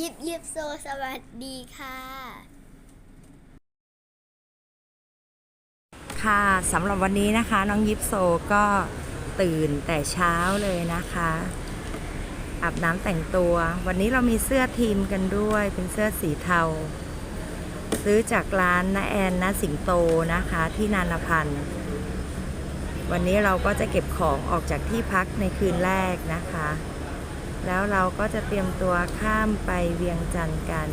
ยิบยิบโซสวัสดีค่ะ ค่ะสำหรับวันนี้นะคะ น้องยิปโซก็ตื่นแต่เช้าเลยนะคะอาบน้ำแต่งตัว วันนี้เรามีเสื้อทีมกันด้วย เป็นเสื้อสีเทา ซื้อจากร้านนาแอนนาสิงโตนะคะ ที่นานพันธ์วันนี้เราก็จะเก็บของออกจากที่พักในคืนแรกนะคะ แล้วเราก็จะเตรียมตัวข้ามไปเวียงจันทร์กัน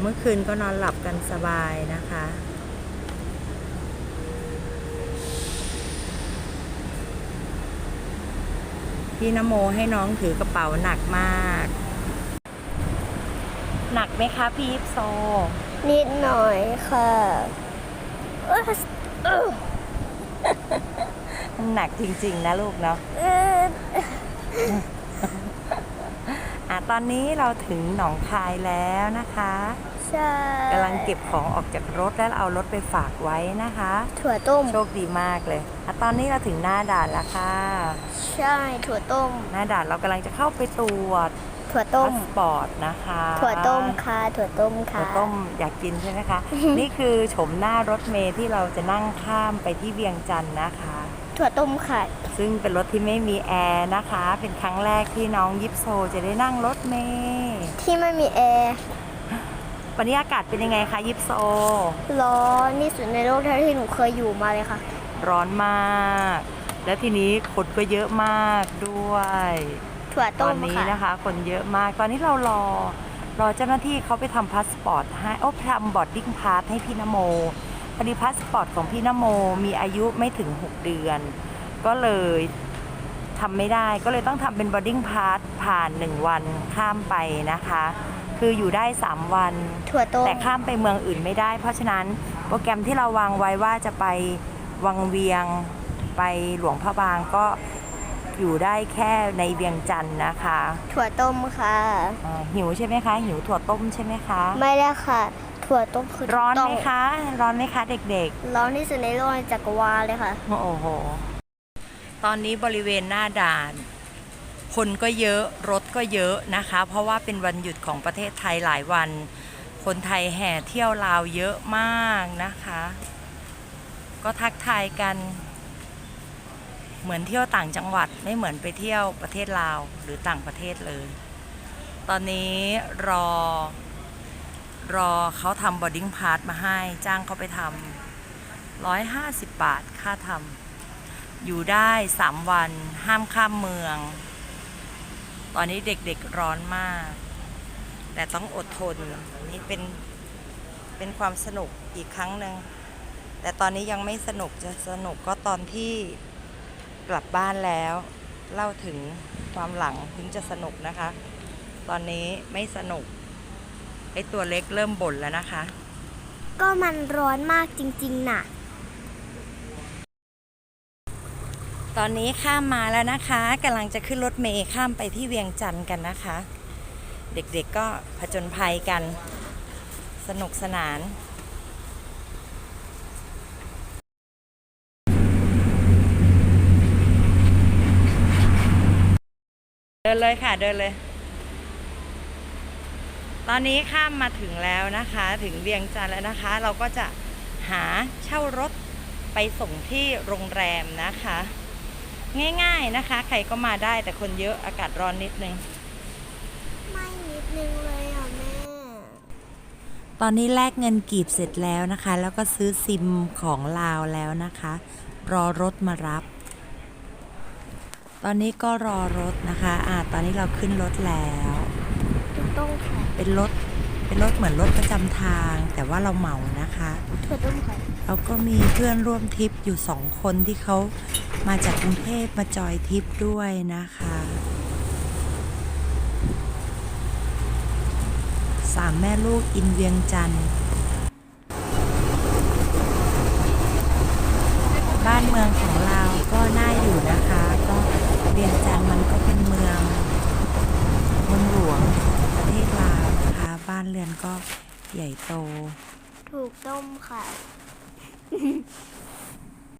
เมื่อคืนก็นอนหลับกันสบายนะคะพี่นโมให้น้องถือกระเป๋าหนักมาก หนักไหมคะพี่ยิปโซ นิดหน่อยค่ะเอ้อเอ้อ มันหนักจริง ๆ นะลูกเนาะเอ้ออะตอนนี้เราถึงหนองคายแล้วนะคะใช่กำลังเก็บของออกจากรถแล้วเอารถไปฝากไว้นะคะ ถั่วต้ม โชคดีมากเลยอะตอนนี้เราถึงหน้าด่านแล้วค่ะ ใช่ ถั่วต้ม หน้าด่านเรากำลังจะเข้าไปตรวจถั่วต้พามสปอร์ตนะคะ ถั่วต้มค่ะถั่วต้มค่ะถั่วต้มอยากกินใช่ไหมคะ นี่คือโฉมหน้ารถเมย์ที่เราจะนั่งข้ามไปที่เวียงจันทร์นะคะ ถั่วต้มค่ะ ซึ่งเป็นรถที่ไม่มีแอร์นะคะ เป็นครั้งแรกที่น้องยิปโซจะได้นั่งรถเมย์ที่ไม่มีแอร์ วันนี้อากาศเป็นยังไงคะยิปโซ ร้อนที่สุดในโลกเท่าที่หนูเคยอยู่มาเลยค่ะ ร้อนมาก และทีนี้คนก็เยอะมากด้วย ถั่วตต้อนมนี้ค่ะ นะคะ คนเยอะมาก ตอนนี้เรารอ รอเจ้าหน้าที่เขาไปทำพาสปอร์ตให้ โอ้ทำบอร์ดดิ้งพาสให้พี่นโม พอดีพาสปอร์ตของพี่นโมมีอายุไม่ถึง 6 เดือน ก็เลยทำไม่ได้ก็เลยต้องทำเป็นบอร์ดิ้งพาสผ่าน 1 วันข้ามไปนะคะ คืออยู่ได้ 3 วัน ถั่วต้มแต่ข้ามไปเมืองอื่นไม่ได้ เพราะฉะนั้นโปรแกรมที่เราวางไว้ว่าจะไปวังเวียงไปหลวงพระบางก็อยู่ได้แค่ในเวียงจันทร์นะคะถั่วต้มค่ะอ่าหิวใช่ไหมคะ หิวถั่วต้มใช่ไหมคะ ไม่ได้ค่ะ ถั่วต้มคือร้อนต้ไหมคะ ร้อนไหมคะเด็กร้อนที่สุดในโลกในจักรวาลเลยค่ะ ๆ โอ้โห ตอนนี้บริเวณหน้าด่าน คนก็เยอะรถก็เยอะนะคะ เพราะว่าเป็นวันหยุดของประเทศไทยหลายวัน คนไทยแห่เที่ยวลาวเยอะมากนะคะ ก็ทักทายกัน เหมือนเที่ยวต่างจังหวัดไม่เหมือนไปเที่ยวประเทศลาวหรือต่างประเทศเลย ตอนนี้รอ รอเขาทำบอดดิ้งพาสมาให้จ้างเขาไปทำร้อยห้าสิบบาทค่าทำอยู่ได้สามวันห้ามข้ามเมือง ตอนนี้เด็กๆร้อนมาก แต่ต้องอดทนนี่เป็นเป็นความสนุกอีกครั้งหนึ่งแต่ตอนนี้ยังไม่สนุกจะสนุกก็ตอนที่กลับบ้านแล้ว เล่าถึงความหลังถึงจะสนุกนะคะ ตอนนี้ไม่สนุก ไอตัวเล็กเริ่มบ่นแล้วนะคะ ก็มันร้อนมากจริงๆน่ะ ตอนนี้ข้ามมาแล้วนะคะกำลังจะขึ้นรถเมล์ข้ามไปที่เวียงจันทร์กันนะคะ เด็กๆก็ผจญภัยกัน สนุกสนานเดินเลยค่ะเดินเลย ตอนนี้ข้ามมาถึงแล้วนะคะ ถึงเวียงจันทร์แล้วนะคะ เราก็จะหาเช่ารถไปส่งที่โรงแรมนะคะ ง่ายๆนะคะ ใครก็มาได้แต่คนเยอะอากาศร้อนนิดนึง ไม่นิดนึงเลยอะแม่ ตอนนี้แลกเงินกีบเสร็จแล้วนะคะ แล้วก็ซื้อซิมของลาวแล้วนะคะ รอรถมารับ ตอนนี้ก็รอรถนะคะ อ่า ตอนนี้เราขึ้นรถแล้วถั่วต้มค่ะ เป็นรถ เป็นรถเหมือนรถประจำทาง แต่ว่าเราเหมานะคะแล้วต้มค่ะเราก็มีเพื่อนร่วมทริปอยู่สองคนที่เขามาจากกรุงเทพมาจอยทริปด้วยนะคะสามแม่ลูกอินเวียงจันทร์บ้านเมืองของเราก็น่าอยู่นะคะ ก็เวียงจันทร์มันก็เป็นเมืองเมืองหลวงของประเทศลาวนะคะ บ้านเรือนก็ใหญ่โต ถูกต้มค่ะ